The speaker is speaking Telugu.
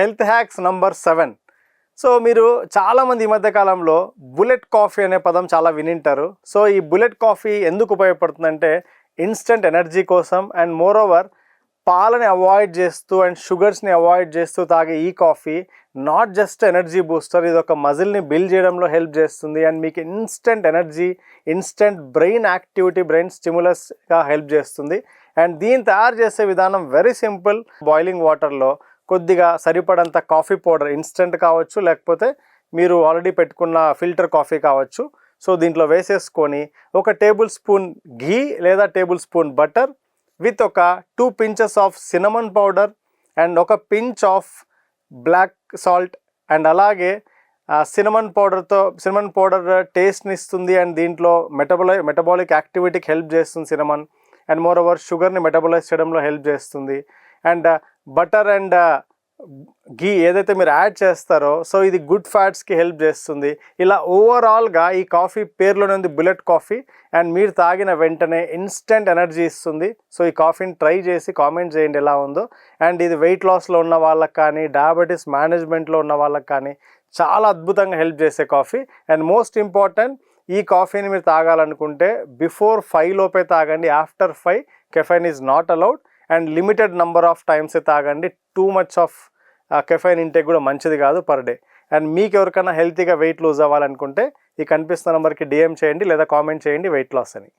Health hacks number seven. So మీరు చాలామంది ఈ మధ్యకాలంలో బుల్లెట్ కాఫీ అనే పదం చాలా వినింటారు. సో ఈ బుల్లెట్ కాఫీ ఎందుకు ఉపయోగపడుతుందంటే ఇన్స్టెంట్ ఎనర్జీ కోసం అండ్ మోర్ ఓవర్ పాలని అవాయిడ్ చేస్తూ అండ్ షుగర్స్ని అవాయిడ్ చేస్తూ తాగే ఈ coffee not just energy booster ఇది ఒక మజిల్ని బిల్డ్ చేయడంలో హెల్ప్ చేస్తుంది అండ్ మీకు instant energy instant brain activity brain స్టిమ్యులస్గా help చేస్తుంది. అండ్ దీన్ని తయారు చేసే విధానం వెరీ సింపుల్. బాయిలింగ్ వాటర్లో కొద్దిగా సరిపడంత కాఫీ పౌడర్ ఇన్స్టెంట్ కావచ్చు లేకపోతే మీరు ఆల్రెడీ పెట్టుకున్న ఫిల్టర్ కాఫీ కావచ్చు. సో దీంట్లో వేసేసుకొని ఒక టేబుల్ స్పూన్ ఘీ లేదా టేబుల్ స్పూన్ బటర్ విత్ ఒక two pinches of cinnamon powder and ఒక pinch of black salt and అలాగే సినమన్ పౌడర్తో సినమన్ పౌడర్ టేస్ట్ని ఇస్తుంది అండ్ దీంట్లో మెటబలై మెటబాలిక్ యాక్టివిటీకి హెల్ప్ చేస్తుంది సినమన్ అండ్ మోర్ ఓవర్ షుగర్ని మెటబలైజ్ చేయడంలో హెల్ప్ చేస్తుంది. అండ్ బటర్ అండ్ గీ ఏదైతే మీరు యాడ్ చేస్తారో సో ఇది గుడ్ ఫ్యాట్స్కి హెల్ప్ చేస్తుంది. ఇలా ఓవరాల్గా ఈ కాఫీ పేరులోనే ఉంది బుల్లెట్ కాఫీ అండ్ మీరు తాగిన వెంటనే ఇన్స్టెంట్ ఎనర్జీ ఇస్తుంది. సో ఈ కాఫీని ట్రై చేసి కామెంట్ చేయండి ఎలా ఉందో. అండ్ ఇది వెయిట్ లాస్లో ఉన్న వాళ్ళకి కానీ డయాబెటీస్ మేనేజ్మెంట్లో ఉన్న వాళ్ళకి కానీ చాలా అద్భుతంగా హెల్ప్ చేసే కాఫీ. అండ్ మోస్ట్ ఇంపార్టెంట్ ఈ కాఫీని మీరు తాగాలనుకుంటే బిఫోర్ ఫైవ్ లోపే తాగండి. After five caffeine is not allowed. And limited number of times తాగండి. Too much of caffeine intake కూడా మంచిది కాదు పర్ డే. అండ్ మీకు ఎవరికైనా హెల్తీగా వెయిట్ లూజ్ అవ్వాలనుకుంటే ఈ కనిపిస్తున్న నెంబర్కి డిఎం చేయండి లేదా కామెంట్ చేయండి వెయిట్ లాస్ అని.